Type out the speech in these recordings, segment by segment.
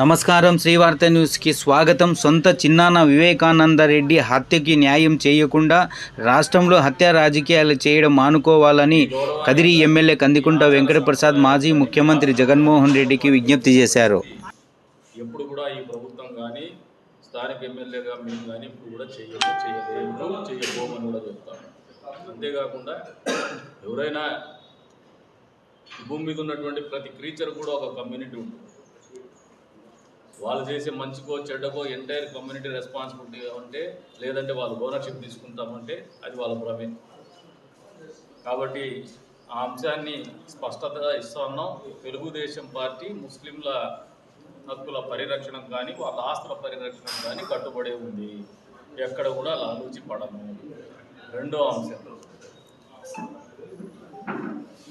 నమస్కారం. శ్రీవార్త న్యూస్కి స్వాగతం. సొంత చిన్నాన వివేకానంద రెడ్డి హత్యకి న్యాయం చేయకుండా రాష్ట్రంలో హత్య రాజకీయాలు చేయడం మానుకోవాలని కదిరి ఎమ్మెల్యే కందికుంట వెంకటప్రసాద్ మాజీ ముఖ్యమంత్రి జగన్మోహన్ రెడ్డికి విజ్ఞప్తి చేశారు. ఎప్పుడు కూడా ఈ ప్రభుత్వం కానీ స్థానిక ఎమ్మెల్యేగా మేము కానీ ఇప్పుడు కూడా చేయలేదు చేయలేదు చేయబోమని కూడా చెప్తాం. అంతేకాకుండా ఎవరైనా భూమి మీద ఉన్నటువంటి ప్రతి క్రీచర్ కూడా ఒక కమ్యూనిటీ ఉంటుంది. వాళ్ళు చేసే మంచికో చెడ్డకో ఎంటైర్ కమ్యూనిటీ రెస్పాన్సిబిలిటీ ఉంటే లేదంటే వాళ్ళు ఓనర్షిప్ తీసుకుంటామంటే అది వాళ్ళ భ్రమే. కాబట్టి ఆ అంశాన్ని స్పష్టతగా ఇస్తా ఉన్నాం. తెలుగుదేశం పార్టీ ముస్లింల హక్కుల పరిరక్షణ కానీ వాళ్ళ ఆస్తుల పరిరక్షణ కానీ కట్టుబడి ఉంది. ఎక్కడ కూడా లాలూచి పడము రెండో అంశం.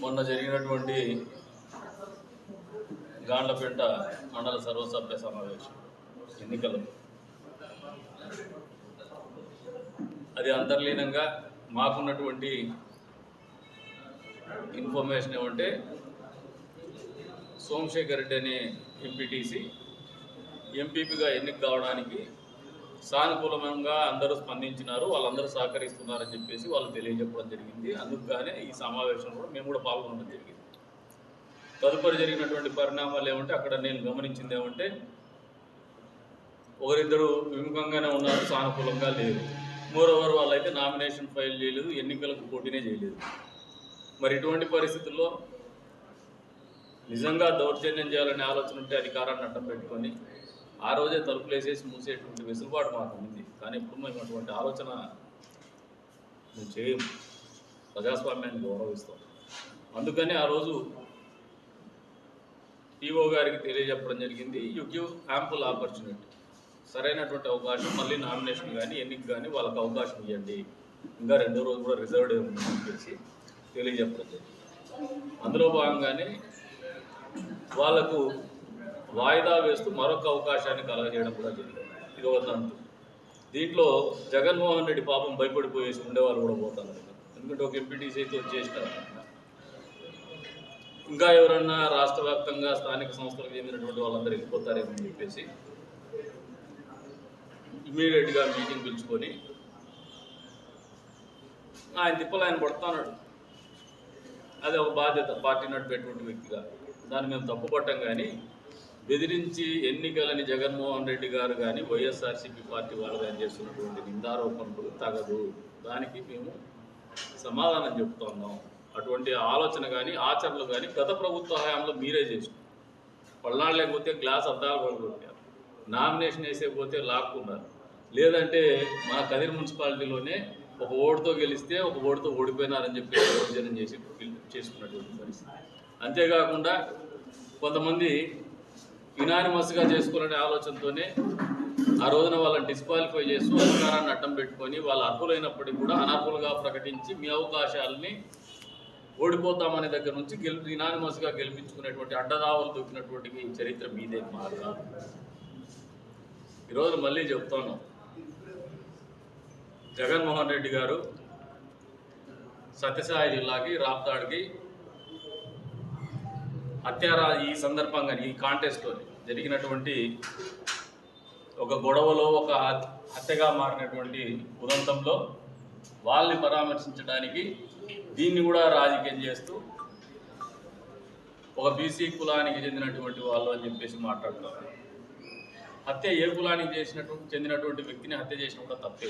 మొన్న జరిగినటువంటి గాండ్లపేట మండల సర్వసభ్య సమావేశం ఎన్నికలు. అది అంతర్లీనంగా మాకున్నటువంటి ఇన్ఫర్మేషన్ ఏమంటే సోమశేఖర్ రెడ్డి అనే ఎంపీటీసీ ఎంపీపీగా ఎన్నిక కావడానికి సానుకూలంగా అందరూ స్పందించినారు వాళ్ళందరూ సహకరిస్తున్నారని చెప్పేసి వాళ్ళు తెలియజెప్పడం జరిగింది. అందుకుగానే ఈ సమావేశంలో కూడా మేము కూడా పాల్గొనడం జరిగింది. తదుపరి జరిగినటువంటి పరిణామాలు ఏమంటే అక్కడ నేను గమనించింది ఏమంటే ఒకరిద్దరు విముఖంగానే ఉన్నారు సానుకూలంగా లేదు మోరోవర్ వాళ్ళైతే నామినేషన్ ఫైల్ చేయలేదు ఎన్నికలకు పోటీనే చేయలేదు. మరి ఇటువంటి పరిస్థితుల్లో నిజంగా దౌర్జన్యం చేయాలనే ఆలోచన ఉంటే అధికారాన్ని అడ్డం పెట్టుకొని ఆ రోజే తలుపులు వేసేసి మూసేటువంటి వెసులుబాటు మాకు ఉంది. కానీ ఇప్పుడు మేము అటువంటి ఆలోచన మేము చేయము. ప్రజాస్వామ్యాన్ని గౌరవిస్తాం. అందుకని ఆ రోజు ఈఓ గారికి తెలియజెప్పడం జరిగింది. యు గివ్ యాంపుల్ ఆపర్చునిటీ సరైనటువంటి అవకాశం మళ్ళీ నామినేషన్ కానీ ఎన్నిక కానీ వాళ్ళకి అవకాశం ఇవ్వండి. ఇంకా రెండో రోజు కూడా రిజర్వ్డ్ ఉందని చెప్పేసి తెలియజెప్పడం జరిగింది. అందులో భాగంగానే వాళ్ళకు వాయిదా వేస్తూ మరొక అవకాశాన్ని కలగజేయడం కూడా జరిగింది. ఇది ఒక తంతు దీంట్లో జగన్మోహన్ రెడ్డి పాపం భయపడిపోయేసి ఉండేవాళ్ళు కూడా పోతారు. ఎందుకంటే ఒక ఎంపీటీసీ అయితే వచ్చేసినారు. ఇంకా ఎవరన్నా రాష్ట్ర వ్యాప్తంగా స్థానిక సంస్థలకు చెందినటువంటి వాళ్ళందరూ వెళ్ళిపోతారేమో అని చెప్పేసి ఇమీడియట్గా మీటింగ్ పిలుచుకొని ఆయన తిప్పలు ఆయన పడుతున్నాడు అది ఒక బాధ్యత పార్టీ నడిపేటువంటి వ్యక్తిగా. దాన్ని మేము తప్పుపట్టం కానీ బెదిరించి ఎన్నికలని జగన్మోహన్ రెడ్డి గారు కానీ వైఎస్ఆర్సీపీ పార్టీ వాళ్ళు కానీ చేస్తున్నటువంటి నిందారోపణలు తగదు. దానికి మేము సమాధానం చెప్తున్నాం. అటువంటి ఆలోచన కానీ ఆచరణలు కానీ గత ప్రభుత్వ హయాంలో మీరే చేసుకున్నారు పల్నాడు లేకపోతే గ్లాస్ అద్దాలు పడుకుంటారు నామినేషన్ వేసేపోతే లాక్కున్నారు. లేదంటే మన కదిరి మున్సిపాలిటీలోనే ఒక ఓటుతో గెలిస్తే ఒక ఓటుతో ఓడిపోయినారని చెప్పి విభజనం చేసి చేసుకున్నటువంటి పరిస్థితి. అంతేకాకుండా కొంతమంది యునానిమస్గా చేసుకోవాలనే ఆలోచనతోనే ఆ రోజున వాళ్ళని డిస్క్వాలిఫై చేస్తూ అధికారాన్ని అడ్డం పెట్టుకొని వాళ్ళు అర్హులైనప్పటికీ కూడా అనర్హులుగా ప్రకటించి మీ అవకాశాలని ఓడిపోతామనే దగ్గర నుంచి గెలు యునానిమస్గా గెలిపించుకునేటువంటి అడ్డదావలు దొక్కినటువంటి చరిత్ర మీదే మాది కాదు ఈరోజు మళ్ళీ చెప్తాను. జగన్మోహన్ రెడ్డి గారు సత్యసాయి జిల్లాకి రాప్తాడ్కి హత్యారా ఈ సందర్భంగా ఈ కాంటెస్ట్లో జరిగినటువంటి ఒక గొడవలో ఒక హత్యగా మారినటువంటి ఉదంతంలో వాళ్ళని పరామర్శించడానికి దీన్ని కూడా రాజకీయం చేస్తూ ఒక బీసీ కులానికి చెందినటువంటి వాళ్ళు అని చెప్పేసి మాట్లాడుతారు హత్య ఏ కులానికి చేసినటువంటి చెందినటువంటి వ్యక్తిని హత్య చేసిన కూడా తప్పే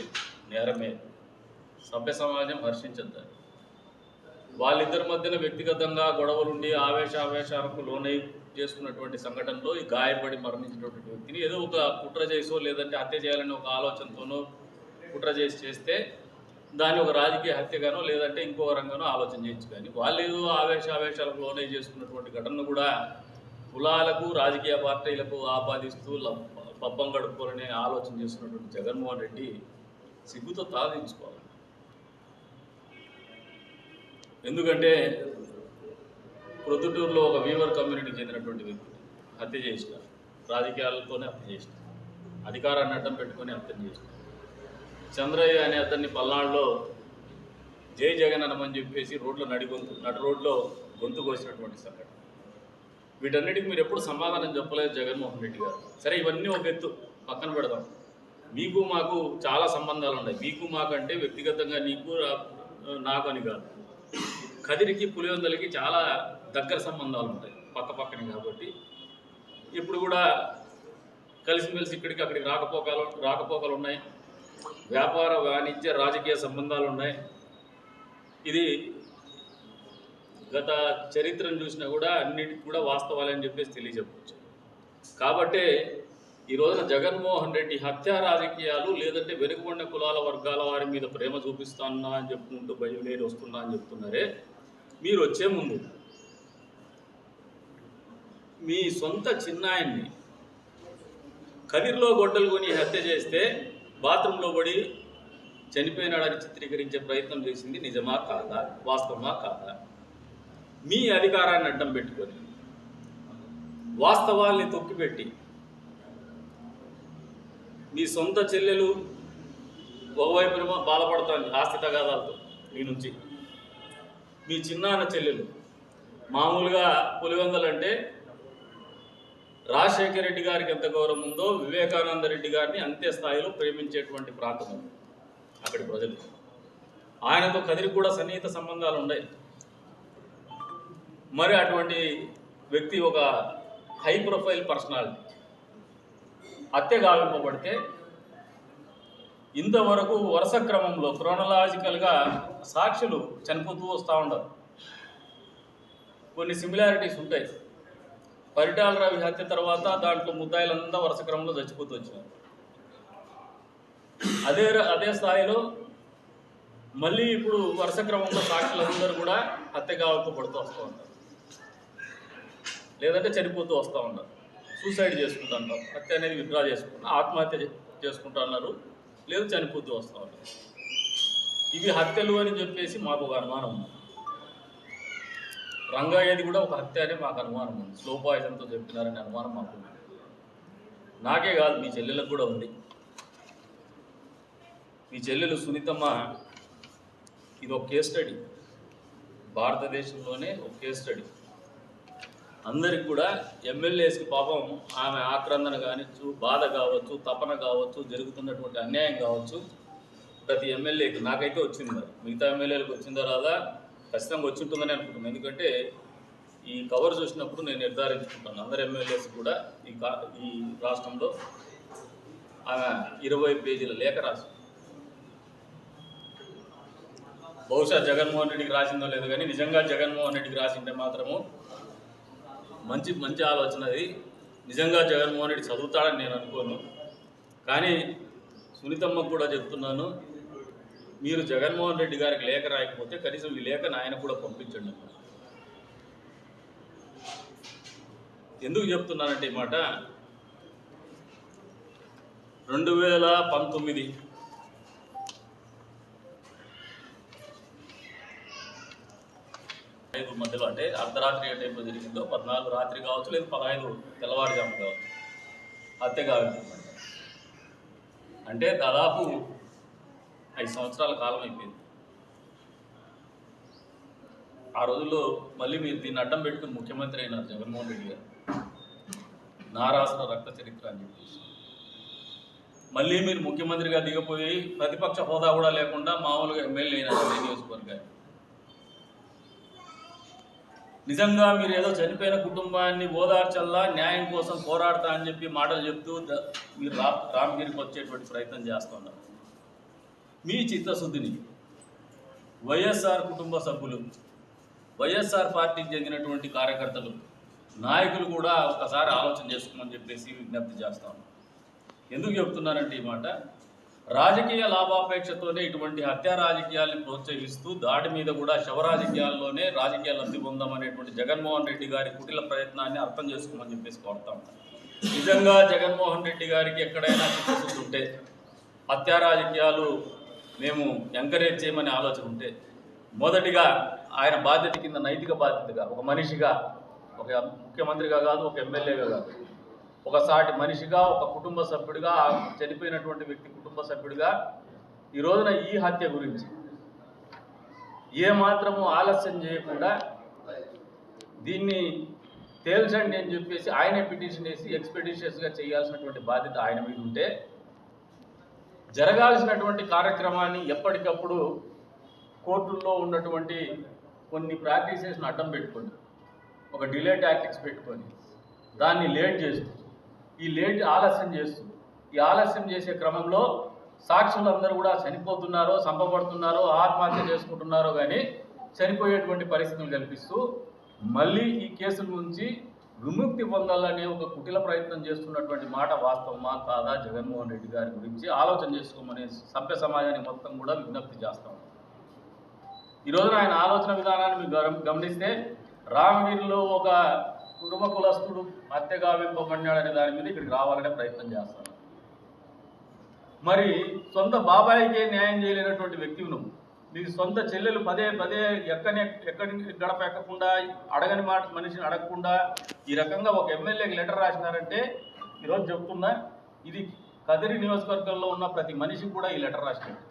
నేరమే. సభ్య సమాజం హర్షించద్దు. వాళ్ళిద్దరి మధ్యన వ్యక్తిగతంగా గొడవలుండి ఆవేశ ఆవేశాలకు లోనై చేసుకున్నటువంటి సంఘటనలో ఈ గాయపడి మరణించినటువంటి వ్యక్తిని ఏదో ఒక కుట్ర చేసో లేదంటే హత్య చేయాలని ఒక ఆలోచనతోనో కుట్ర చేసి చేస్తే దాన్ని ఒక రాజకీయ హత్యగానో లేదంటే ఇంకో రంగానో ఆలోచన చేయొచ్చు కానీ వాళ్ళు ఏదో ఆవేశ ఆవేశాలకు లోనే చేసుకున్నటువంటి ఘటనను కూడా కులాలకు రాజకీయ పార్టీలకు ఆపాదిస్తూ పబ్బం గడుపుకోవాలనే ఆలోచన చేస్తున్నటువంటి జగన్మోహన్ రెడ్డి సిగ్గుతో తాదించుకోవాలి ఎందుకంటే ప్రొద్దుటూరులో ఒక వీవర్ కమ్యూనిటీకి చెందినటువంటి వ్యక్తి హత్య చేసిన రాజకీయాలతోనే హత్య చేసిన అధికారాన్ని అడ్డం పెట్టుకొని హత్య చేసిన చంద్రయ్య అనే అతన్ని పల్నాడులో జై జగన్ అనమని చెప్పేసి రోడ్లో నడిగొంతు నడు రోడ్లో గొంతు కోసినటువంటి సంఘటన. వీటన్నిటికి మీరు ఎప్పుడు సమాధానం చెప్పలేదు జగన్మోహన్ రెడ్డి గారు. సరే ఇవన్నీ ఒక ఎత్తు పక్కన పెడదాం. మీకు మాకు చాలా సంబంధాలు ఉన్నాయి. మీకు మాకు అంటే వ్యక్తిగతంగా నీకు నాకు అని కాదు. కదిరికి పులివెందులకి చాలా దగ్గర సంబంధాలు ఉంటాయి. పక్క పక్కన కాబట్టి. ఇప్పుడు కూడా కలిసిమెలిసి ఇక్కడికి అక్కడికి రాకపోకలు రాకపోకలు ఉన్నాయి. వ్యాపార వాణిజ్య రాజకీయ సంబంధాలు ఉన్నాయి ఇది గత చరిత్రను చూసినా కూడా అన్నిటికి కూడా వాస్తవాలని చెప్పేసి తెలియజెప్పవచ్చు కాబట్టి ఈ రోజున జగన్మోహన్ రెడ్డి హత్యా రాజకీయాలు లేదంటే వెనుకబడిన కులాల వర్గాల వారి మీద ప్రేమ చూపిస్తానా అని చెప్పుకుంటూ బయలుదేరి వస్తున్నా అని చెప్తున్నారే మీరు వచ్చే ముందు మీ సొంత చిన్నాయన్ని కదిర్లో గొడ్డలు కొని హత్య చేస్తే బాత్రూంలో పడి చనిపోయినాడని చిత్రీకరించే ప్రయత్నం చేసింది నిజమా కాదా? వాస్తవమా కాదా? మీ అధికారాన్ని అడ్డం పెట్టుకొని వాస్తవాల్ని తొక్కిపెట్టి మీ సొంత చెల్లెలు ఒకవైపునేమో బాధపడుతుంది ఆస్తి తగాదాలతో మీ నుంచి. మీ చిన్నాన్న చెల్లెలు మామూలుగా పులివెందలంటే రాజశేఖర రెడ్డి గారికి ఎంత గౌరవం ఉందో వివేకానంద రెడ్డి గారిని అంతే స్థాయిలో ప్రేమించేటువంటి ప్రాంతం అది. అక్కడి ప్రజలు. ఆయనతో కదిరి కూడా సన్నిహిత సంబంధాలు ఉన్నాయి మరి అటువంటి వ్యక్తి ఒక హై ప్రొఫైల్ పర్సనాలిటీ. హత్య గావింపబడితే ఇంతవరకు వరుస క్రమంలో క్రోనలాజికల్గా సాక్షులు చనిపోతూ వస్తూ ఉండరు. కొన్ని సిమిలారిటీస్ ఉంటాయి. పరిటాల రవి హత్య తర్వాత దాంట్లో ముద్దాయిలంతా వరుస క్రమంలో చచ్చిపోతూ వచ్చినారు. అదే ర- అదే స్థాయిలో మళ్ళీ ఇప్పుడు వరుస క్రమంలో సాక్షులందరూ కూడా హత్య కావలతో పడుతూ వస్తూ ఉంటారు. లేదంటే చనిపోతూ వస్తూ ఉంటారు. సూసైడ్ చేసుకుంటా ఉంటారు హత్య అనేది విత్డ్రా చేసుకుంటా ఆత్మహత్య చేసుకుంటా ఉన్నారు లేదు చనిపోతూ వస్తూ ఉంటారు. ఇవి హత్యలు అని చెప్పేసి మాకు ఒక అనుమానం ఉంది. రంగయ్యది కూడా ఒక హత్య అనే మాకు అనుమానం ఉంది. స్లో పాయిజన్తో చెప్పినారనే అనుమానం మాకు నాకే కాదు మీ చెల్లెలకు కూడా ఉంది. మీ చెల్లెలు సునీతమ్మ ఇది ఒక కేస్ స్టడీ భారతదేశంలోనే ఒక కేస్ స్టడీ అందరికి కూడా ఎమ్మెల్యేస్కి పాపం ఆమె ఆక్రందన కానిచ్చు బాధ కావచ్చు తపన కావచ్చు జరుగుతున్నటువంటి అన్యాయం కావచ్చు ప్రతి ఎమ్మెల్యేకి నాకైతే వచ్చింది మిగతా ఎమ్మెల్యేలకు వచ్చిందో రాదా? ఖచ్చితంగా వచ్చి ఉంటుందని అనుకుంటున్నాను. ఎందుకంటే ఈ కవర్ చూసినప్పుడు నేను నిర్ధారించుకుంటాను అందరు ఎమ్మెల్యేస్ కూడా ఈ కా ఈ రాష్ట్రంలో ఆమె ఇరవై పేజీల లేఖ రాసి బహుశా జగన్మోహన్ రెడ్డికి రాసిందో లేదు కానీ నిజంగా జగన్మోహన్ రెడ్డికి రాసింటే మాత్రము మంచి మంచి ఆలోచన అది. నిజంగా జగన్మోహన్ రెడ్డి చదువుతాడని నేను అనుకోను. కానీ సునీతమ్మకు కూడా చెప్తున్నాను మీరు జగన్మోహన్ రెడ్డి గారికి లేఖ రాయకపోతే కనీసం ఈ లేఖను ఆయన కూడా పంపించండి ఎందుకు చెప్తున్నానంటే ఈ మాట? రెండు వేల పంతొమ్మిది ఐదు మధ్యలో అంటే అర్ధరాత్రి ఏ టైంలో జరిగిందో పద్నాలుగు రాత్రి కావచ్చు లేదు పదహైదు తెల్లవారుజాము కావచ్చు. హత్య కావచ్చు అంటే దాదాపు ఐదు సంవత్సరాల కాలం అయిపోయింది. ఆ రోజుల్లో మళ్ళీ మీరు దీన్ని అడ్డం పెట్టుకుని ముఖ్యమంత్రి అయినారు జగన్మోహన్ రెడ్డి గారు. నారాసుల రక్త చరిత్ర అని చెప్పేసి. మళ్ళీ మీరు ముఖ్యమంత్రిగా దిగపోయి ప్రతిపక్ష హోదా కూడా లేకుండా మామూలుగా ఎమ్మెల్యే అయినారు అదే నియోజకవర్గాన్ని నిజంగా మీరు ఏదో చనిపోయిన కుటుంబాన్ని ఓదార్చల్లా న్యాయం కోసం పోరాడతా అని చెప్పి మాటలు చెప్తూ మీరు రా రామగిరికి వచ్చేటువంటి ప్రయత్నం చేస్తున్నారు. మీ చిత్తశుద్ధిని. వైఎస్ఆర్ కుటుంబ సభ్యులు వైఎస్ఆర్ పార్టీకి చెందినటువంటి కార్యకర్తలు నాయకులు కూడా ఒకసారి ఆలోచన చేసుకోమని చెప్పేసి విజ్ఞప్తి చేస్తాను ఎందుకు చెప్తున్నానంటే ఈ మాట? రాజకీయ లాభాపేక్షతోనే ఇటువంటి హత్యా రాజకీయాల్ని ప్రోత్సహిస్తూ దాడి మీద కూడా శవ రాజకీయాల్లోనే రాజకీయ లబ్ధి పొందామనేటువంటి జగన్మోహన్ రెడ్డి గారి కుటిల ప్రయత్నాన్ని అర్థం చేసుకోమని చెప్పేసి కోరుతాం నిజంగా జగన్మోహన్ రెడ్డి గారికి ఎక్కడైనా చిత్తశుద్ధి ఉంటే హత్యా రాజకీయాలు మేము ఎంకరేజ్ చేయమని ఆలోచన ఉంటే మొదటిగా ఆయన బాధ్యత కింద నైతిక బాధ్యతగా ఒక మనిషిగా ఒక ముఖ్యమంత్రిగా కాదు ఒక ఎమ్మెల్యేగా కాదు ఒక సాటి మనిషిగా ఒక కుటుంబ సభ్యుడిగా చనిపోయినటువంటి వ్యక్తి కుటుంబ సభ్యుడిగా ఈ రోజున ఈ హత్య గురించి ఏమాత్రము ఆలస్యం చేయకుండా దీన్ని తేల్చండి అని చెప్పేసి ఆయనే పిటిషన్ వేసి ఎక్స్పెడిషియస్గా చేయాల్సినటువంటి బాధ్యత ఆయన మీద ఉంటే జరగాల్సినటువంటి కార్యక్రమాన్ని ఎప్పటికప్పుడు కోర్టుల్లో ఉన్నటువంటి కొన్ని ప్రాక్టీసెస్ని అడ్డం పెట్టుకొని ఒక డిలే టాక్టిక్స్ పెట్టుకొని దాన్ని లేట్ చేస్తూ ఈ లేట్ ఆలస్యం చేస్తూ ఈ ఆలస్యం చేసే క్రమంలో సాక్షులందరూ కూడా చనిపోతున్నారో చంపబడుతున్నారో ఆత్మహత్య చేసుకుంటున్నారో కానీ చనిపోయేటువంటి పరిస్థితులు కల్పిస్తూ మళ్ళీ ఈ కేసుల నుంచి విముక్తి పొందాలనే ఒక కుటిల ప్రయత్నం చేస్తున్నటువంటి మాట వాస్తవమా కాదా జగన్మోహన్ రెడ్డి గారి గురించి ఆలోచన చేసుకోమని సభ్య సమాజానికి మొత్తం కూడా విజ్ఞప్తి చేస్తాం ఈరోజు ఆయన ఆలోచన విధానాన్ని మీరు గమనిస్తే రామగిరిలో ఒక కుటుంబ కులస్తుడు హత్య గావింపబడినాడనే దాని మీద ఇక్కడికి రావాలనే ప్రయత్నం చేస్తాను మరి సొంత బాబాయికే న్యాయం చేయలేనటువంటి వ్యక్తివి నువ్వు నీ సొంత చెల్లెలు పదే పదే ఎక్కని ఎక్కడి గడప ఎక్కకుండా అడగని మాట మనిషిని అడగకుండా ఈ రకంగా ఒక ఎమ్మెల్యేకి లెటర్ రాసినారంటే ఈరోజు చెప్తున్నా ఇది కదిరి నియోజకవర్గంలో ఉన్న ప్రతి మనిషికి కూడా ఈ letter రాసినాడు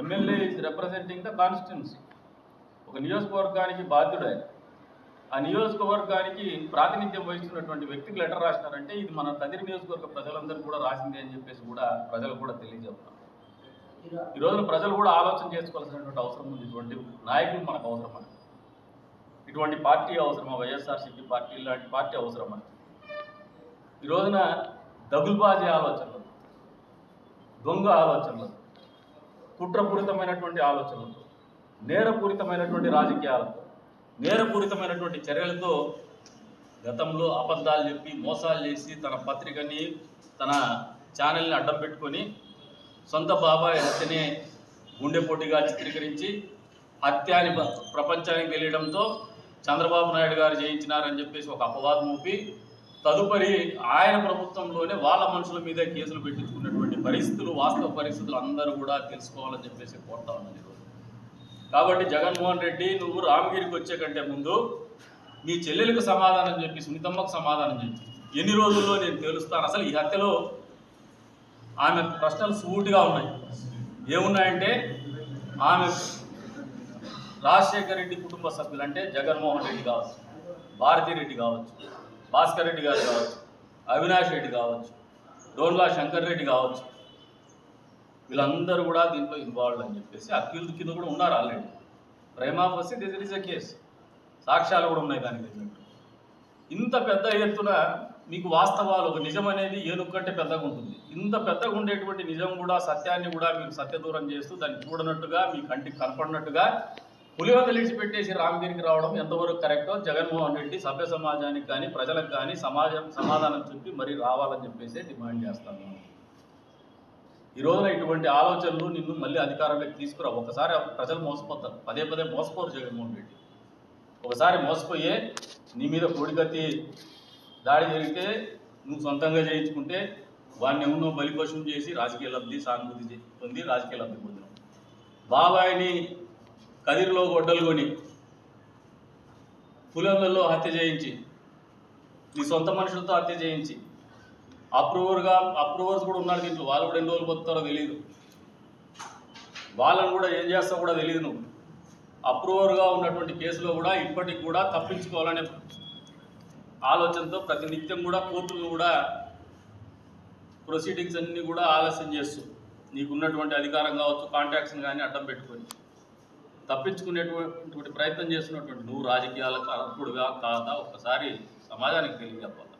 MLA is representing the constituency ఒక నియోజకవర్గానికి బాధ్యుడు ఆయన. ఆ నియోజకవర్గానికి ప్రాతినిధ్యం వహిస్తున్నటువంటి వ్యక్తికి లెటర్ రాసినారంటే ఇది మన కదిరి నియోజకవర్గ ప్రజలందరూ కూడా రాసింది అని చెప్పేసి కూడా ప్రజలు కూడా తెలియజేస్తున్నారు. ఈ రోజున ప్రజలు కూడా ఆలోచన చేసుకోవాల్సినటువంటి అవసరం ఉంది ఇటువంటి నాయకులు మనకు అవసరం ఇటువంటి పార్టీ అవసరమా? వైఎస్ఆర్సీపీ పార్టీ లాంటి పార్టీ అవసరమా? ఈ రోజున దగుల్బాజీ ఆలోచనలు దొంగ ఆలోచనలు కుట్రపూరితమైనటువంటి ఆలోచనలు నేరపూరితమైనటువంటి రాజకీయాలతో నేరపూరితమైనటువంటి చర్యలతో గతంలో అబద్ధాలు చెప్పి మోసాలు చేసి తన పత్రికని తన ఛానల్ని అడ్డం పెట్టుకొని సొంత బాబాయ్ హత్యనే గుండెపోటీగా చిత్రీకరించి హత్య అని ప్రపంచానికి తెలియడంతో చంద్రబాబు నాయుడు గారు చేయించినారని చెప్పేసి ఒక అపవాదం ఊపి తదుపరి ఆయన ప్రభుత్వంలోనే వాళ్ళ మనుషుల మీద కేసులు పెట్టించుకున్నటువంటి పరిస్థితులు వాస్తవ పరిస్థితులు అందరూ కూడా తెలుసుకోవాలని చెప్పేసి కోరుతా ఉన్నాను ఈరోజు. కాబట్టి జగన్మోహన్ రెడ్డి నువ్వు రామగిరికి వచ్చే కంటే ముందు నీ చెల్లెలకు సమాధానం చెప్పి సునీతమ్మకు సమాధానం చెప్పి ఎన్ని రోజుల్లో నేను తెలుస్తాను? అసలు ఈ హత్యలో ఆమె ప్రశ్నలు సూటిగా ఉన్నాయి. ఏమున్నాయంటే ఆమె రాజశేఖర్ రెడ్డి కుటుంబ సభ్యులు అంటే జగన్మోహన్ రెడ్డి కావచ్చు భారతిరెడ్డి కావచ్చు భాస్కర్ రెడ్డి గారు కావచ్చు అవినాష్ రెడ్డి కావచ్చు డోన్లా శంకర్ రెడ్డి కావచ్చు. వీళ్ళందరూ కూడా దీంట్లో ఇన్వాల్వ్ అని చెప్పేసి అక్యూజ్ కింద కూడా ఉన్నారు ఆల్రెడీ ప్రేమాపసి దిస్ ఇస్ ఎ కేస్ సాక్ష్యాలు కూడా ఉన్నాయి దానికి తగినట్టు ఇంత పెద్ద ఎత్తున మీకు వాస్తవాలు ఒక నిజం అనేది ఏనుక్కంటే పెద్దగా ఉంటుంది. ఇంత పెద్దగా ఉండేటువంటి నిజం కూడా సత్యాన్ని కూడా మీకు సత్యదూరం చేస్తూ దాన్ని చూడనట్టుగా మీ కంటికి కనపడినట్టుగా పులివెందలు పెట్టేసి రామగిరికి రావడం ఎంతవరకు కరెక్టో జగన్మోహన్ రెడ్డి సభ్య సమాజానికి కానీ ప్రజలకు కానీ సమాజం సమాధానం చెప్పి మరీ రావాలని చెప్పేసి డిమాండ్ చేస్తాను. ఈ రోజున ఇటువంటి ఆలోచనలు నిన్ను మళ్ళీ అధికారంలోకి తీసుకురా. ఒకసారి ప్రజలు మోసపోతారు. పదే పదే మోసపోరు జగన్మోహన్ రెడ్డి. ఒకసారి మోసపోయే నీ మీద కోడికత్తి దాడి జరిగితే నువ్వు సొంతంగా చేయించుకుంటే వాడిని ఎవరినో బలిపశువు చేసి రాజకీయ లబ్ధి సానుభూతి పొంది రాజకీయ లబ్ధి పొందినావు. బాబాయిని కదిరిలో గొడ్డలుగొని పులంలలో హత్య చేయించి నీ సొంత మనుషులతో హత్య చేయించి అప్రూవర్గా అప్రూవర్స్ కూడా ఉన్నారు దీంట్లో. వాళ్ళు కూడా ఎన్ని రోజులు బతుకుతారో తెలియదు వాళ్ళని కూడా ఏం చేస్తావు కూడా తెలియదు నువ్వు. అప్రూవర్గా ఉన్నటువంటి కేసులో కూడా ఇప్పటికి కూడా తప్పించుకోవాలనే ఆలోచనతో ప్రతి నిత్యం కూడా కోర్టును కూడా ప్రొసీడింగ్స్ అన్నీ కూడా ఆలస్యం చేస్తూ నీకున్నటువంటి అధికారం కావచ్చు కాంట్రాక్ట్స్ని కానీ అడ్డం పెట్టుకొని. తప్పించుకునేటువంటి ప్రయత్నం చేస్తున్నటువంటి నువ్వు రాజకీయాలకు అర్హుడుగా కాదా? ఒక్కసారి సమాజానికి తెలియజెప్పాలి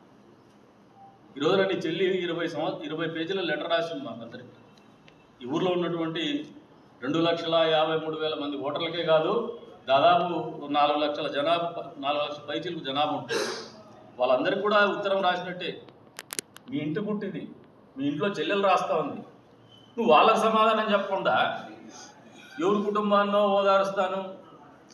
ఈరోజు నీ చెల్లి ఇరవై సంవత్సరం ఇరవై పేజీల లెటర్ రాసింది మాకందరికి ఈ ఊర్లో ఉన్నటువంటి రెండు లక్షల యాభై మూడు వేల మంది ఓటర్లకే కాదు దాదాపు నాలుగు లక్షల జనాభా నాలుగు లక్షల పైచీలకు జనాభా ఉంటుంది. వాళ్ళందరికీ కూడా ఉత్తరం రాసినట్టే. మీ ఇంటి పుట్టింది మీ ఇంట్లో చెల్లెలు రాస్తా ఉంది. నువ్వు వాళ్ళకి సమాధానం చెప్పకుండా ఎవరి కుటుంబాన్నో ఓదారుస్తాను.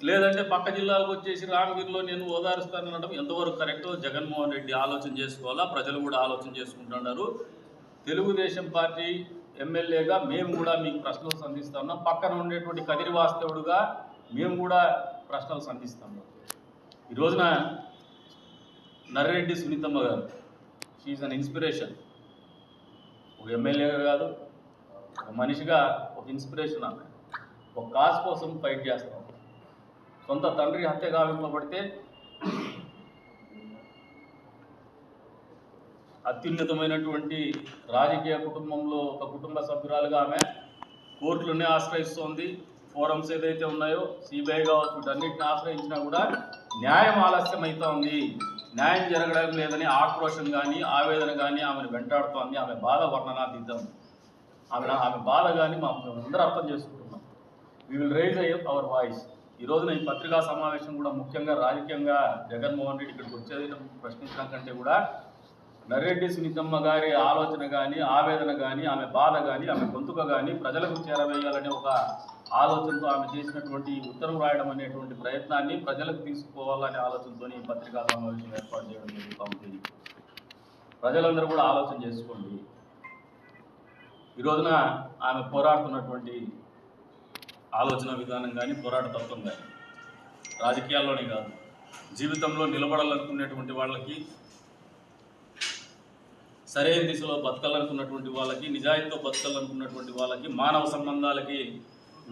లేదంటే పక్క జిల్లాలకు వచ్చేసి రామగిరిలో నేను ఓదారుస్తాను అనడం ఎంతవరకు కరెక్టో జగన్మోహన్ రెడ్డి ఆలోచన చేసుకోవాలా? ప్రజలు కూడా ఆలోచన చేసుకుంటున్నారు. తెలుగుదేశం పార్టీ ఎమ్మెల్యేగా మేము కూడా మీకు ప్రశ్నలు సంధిస్తున్నాం పక్కన ఉండేటువంటి కదిరి వాస్తవుడుగా మేము కూడా ప్రశ్నలు సంధిస్తున్నాం ఈ రోజున నర్రెడ్డి సునీతమ్మ గారు షీఈ్ అన్ ఇన్స్పిరేషన్ ఒక ఎమ్మెల్యేగా కాదు ఒక మనిషిగా ఒక ఇన్స్పిరేషన్ ఆమె. ఒక కాజ్ కోసం ఫైట్ చేస్తాం. సొంత తండ్రి హత్య గావింప పడితే అత్యున్నతమైనటువంటి రాజకీయ కుటుంబంలో ఒక కుటుంబ సభ్యురాలుగా ఆమె కోర్టులోనే ఆశ్రయిస్తోంది. ఫోరమ్స్ ఏదైతే ఉన్నాయో సిబిఐ కావచ్చు వీటన్నిటిని ఆశ్రయించినా కూడా న్యాయం ఆలస్యం అవుతోంది న్యాయం జరగడం లేదని ఆక్రోషం కానీ ఆవేదన కానీ ఆమెను వెంటాడుతోంది. ఆమె బాధ వర్ణనాతీతం. ఆమె ఆమె బాధ కానీ మా అందరూ అర్థం చేసుకుంటాం. We will raise our voice ఈ రోజున ఈ పత్రికా సమావేశం కూడా ముఖ్యంగా రాజకీయంగా జగన్మోహన్ రెడ్డి ఇక్కడికి వచ్చేది ప్రశ్నించడం కంటే కూడా నర్రెడ్డి సునీతమ్మ గారి ఆలోచన కానీ ఆవేదన కానీ ఆమె బాధ కానీ ఆమె గొంతుక కానీ ప్రజలకు చేరవేయాలనే ఒక ఆలోచనతో ఆమె చేసినటువంటి ఉత్తరం రాయడం అనేటువంటి ప్రయత్నాన్ని ప్రజలకు తీసుకుపోవాలనే ఆలోచనతో ఈ పత్రికా సమావేశం ఏర్పాటు చేయడం జరుగుతుంది ప్రజలందరూ కూడా ఆలోచన చేసుకోండి. ఈ రోజున ఆమె పోరాడుతున్నటువంటి ఆలోచన విధానం కానీ పోరాట తత్వం కానీ రాజకీయాల్లోనే కాదు. జీవితంలో నిలబడాలనుకునేటువంటి వాళ్ళకి సరైన దిశలో బతకాలనుకున్నటువంటి వాళ్ళకి నిజాయితీతో బతకాలనుకున్నటువంటి వాళ్ళకి మానవ సంబంధాలకి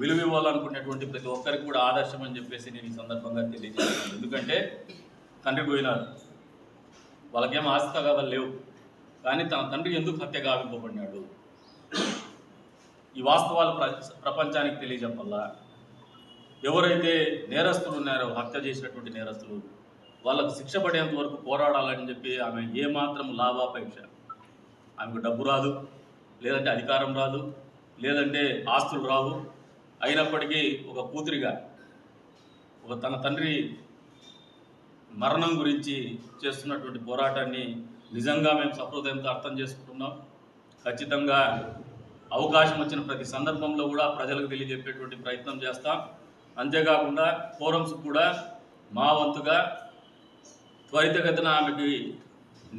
విలువ ఇవ్వాలనుకునేటువంటి ప్రతి ఒక్కరికి కూడా ఆదర్శం అని చెప్పేసి నేను ఈ సందర్భంగా తెలియజేస్తాను ఎందుకంటే తండ్రి పోయినారు వాళ్ళకేం ఆస్తి తగాదాలు లేవు. కానీ తన తండ్రి ఎందుకు హత్య గావింపబడినాడు? ఈ వాస్తవాలు ప్ర ప్రపంచానికి తెలియజెప్పల్లా? ఎవరైతే నేరస్తులు ఉన్నారో హత్య చేసినటువంటి నేరస్తులు వాళ్ళకు శిక్ష పడేంత వరకు పోరాడాలని చెప్పి ఆమె ఏమాత్రం లాభాపేక్ష. ఆమెకు డబ్బు రాదు లేదంటే అధికారం రాదు లేదంటే ఆస్తులు రావు. అయినప్పటికీ ఒక కూతురిగా ఒక తన తండ్రి మరణం గురించి చేస్తున్నటువంటి పోరాటాన్ని నిజంగా మేము సహృదయంతో అర్థం చేసుకుంటున్నాం. ఖచ్చితంగా అవకాశం వచ్చిన ప్రతి సందర్భంలో కూడా ప్రజలకు తెలియజెప్పేటువంటి ప్రయత్నం చేస్తాం. అంతేకాకుండా ఫోరమ్స్ కూడా మా వంతుగా త్వరితగతిన ఆమెకి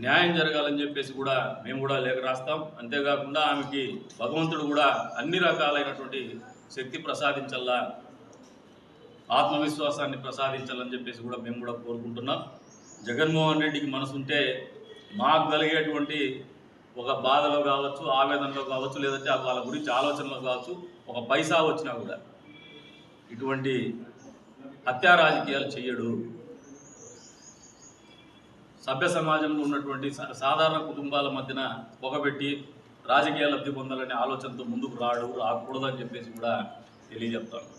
న్యాయం జరగాలని చెప్పేసి కూడా మేము కూడా లేఖ రాస్తాం. అంతేకాకుండా ఆమెకి భగవంతుడు కూడా అన్ని రకాలైనటువంటి శక్తి ప్రసాదించల్లా ఆత్మవిశ్వాసాన్ని ప్రసాదించాలని చెప్పేసి కూడా మేము కూడా కోరుకుంటున్నాం. జగన్మోహన్ రెడ్డికి మనసుంటే మాకు కలిగేటువంటి ఒక బాధలో కావచ్చు ఆవేదనలో కావచ్చు లేదంటే వాళ్ళ గురించి ఆలోచనలో కావచ్చు ఒక పైసా వచ్చినా కూడా ఇటువంటి హత్యా రాజకీయాలు చెయ్యడు సభ్య సమాజంలో ఉన్నటువంటి సాధారణ కుటుంబాల మధ్యన పొగబెట్టి రాజకీయ లబ్ధి పొందాలనే ఆలోచనతో ముందుకు రాడు రాకూడదని చెప్పేసి కూడా తెలియజెప్తాను.